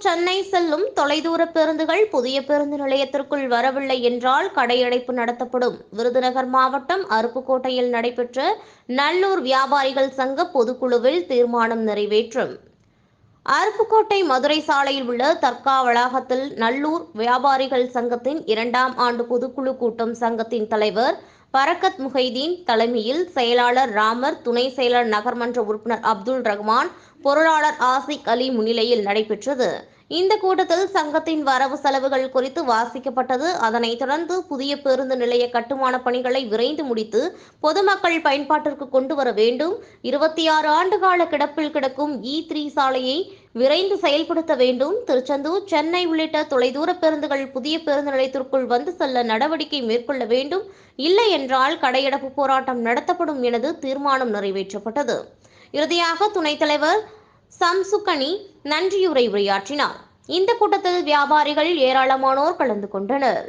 சென்னை செல்லும் தொலைதூர பேருந்துகள் புதிய பேருந்து நிலையத்திற்குள் வரவில்லை என்றால் கடையடைப்பு நடத்தப்படும். விருதுநகர் மாவட்டம் அருப்புக்கோட்டையில் நடைபெற்ற நல்லூர் வியாபாரிகள் சங்க பொதுக்குழுவில் தீர்மானம் நிறைவேற்றும். அருப்புக்கோட்டை மதுரை சாலையில் உள்ள தர்கா வளாகத்தில் நல்லூர் வியாபாரிகள் சங்கத்தின் இரண்டாம் ஆண்டு பொதுக்குழு கூட்டம் சங்கத்தின் தலைவர் பரக்கத் முஹைதீன் தலைமையில் செயலாளர் ராமர் துணை செயலர் நகர்மன்ற உறுப்பினர் அப்துல் ரஹ்மான் பொருளாளர் ஆசிக் அலி முன்னிலையில் நடைபெற்றது. இந்த கூட்டத்தில் சங்கத்தின் வரவு செலவுகள் குறித்து வாசிக்கப்பட்டது. அதனைத் தொடர்ந்து புதிய பேருந்து நிலைய கட்டுமான பணிகளை விரைந்து முடித்து பொதுமக்கள் பயன்பாட்டிற்கு கொண்டு வர வேண்டும். இருபத்தி ஆறு ஆண்டுகால கிடப்பில் கிடக்கும் e இ த்ரீ சாலையை விரைந்து செயல்படுத்த வேண்டும். திருச்செந்தூர் சென்னை உள்ளிட்ட தொலைதூர பேருந்துகள் புதிய பேருந்து நிலையத்திற்குள் வந்து செல்ல நடவடிக்கை மேற்கொள்ள வேண்டும். இல்லை என்றால் கடையடைப்பு போராட்டம் நடத்தப்படும் எனது தீர்மானம் நிறைவேற்றப்பட்டது. இறுதியாக துணைத் தலைவர் சம்சுகனி நன்றியுரை உரையாற்றினார். இந்த கூட்டத்தில் வியாபாரிகள் ஏராளமானோர் கலந்து கொண்டனர்.